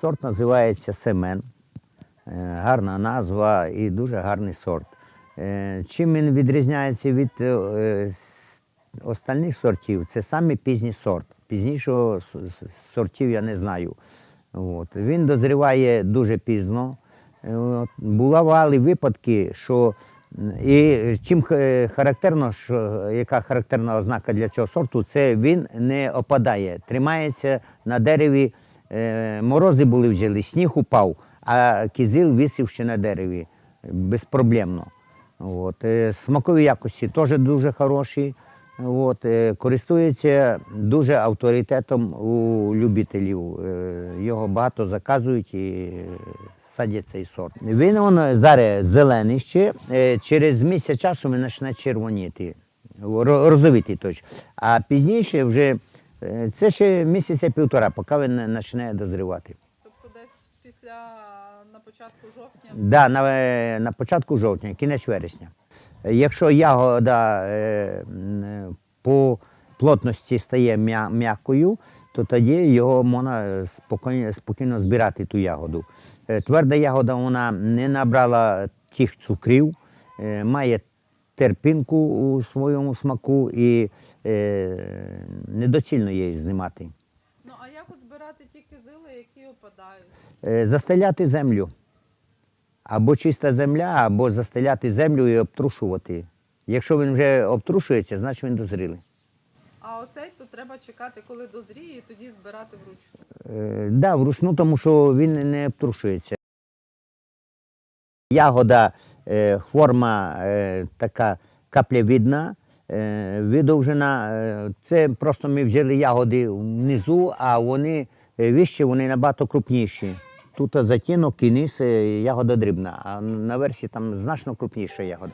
Сорт називається Семен. Е, Гарна назва і дуже гарний сорт. Е, Чим він відрізняється від е, остальних сортів, це саме пізній сорт. Пізнішого сортів я не знаю. От. Він дозріває дуже пізно. От. Бували випадки, що і чим характерно, що, яка характерна ознака для цього сорту, це він не опадає, тримається на дереві. Е, Морози були взяли, сніг упав, а кизил висів ще на дереві безпроблемно. От. е, Смакові якості теж дуже хороші. От. е, Користується дуже авторитетом у любителів. Його багато заказують і садять цей сорт. Він он зараз зелений ще, через місяць часу він почне червоніти. Ро- Розовитий точно. А пізніше вже це ще місяця півтора, поки він не почне дозрівати. Тобто десь після на початку жовтня. Да, на, е, на початку жовтня, кінець вересня. Е, Якщо ягода е, е, по плотності стає м'якою, то тоді його можна спокійно, спокійно збирати ту ягоду. Е, Тверда ягода вона не набрала тих цукрів, е, має терпінку у своєму смаку і е, недоцільно її знімати. Ну а як от збирати ті кизили, які опадають? Е, Застеляти землю. Або чиста земля, або застеляти землю і обтрушувати. Якщо він вже обтрушується, значить він дозрілий. А оцей то треба чекати, коли дозріє, і тоді збирати вручну. Е, да, вручну, тому що він не обтрушується. Ягода, форма е, така каплявідна, е, видовжена. Е, це просто ми взяли ягоди внизу, а вони вищі, вони набагато крупніші. Тут затінок і низ, е, ягода дрібна, а на версії там значно крупніша ягода.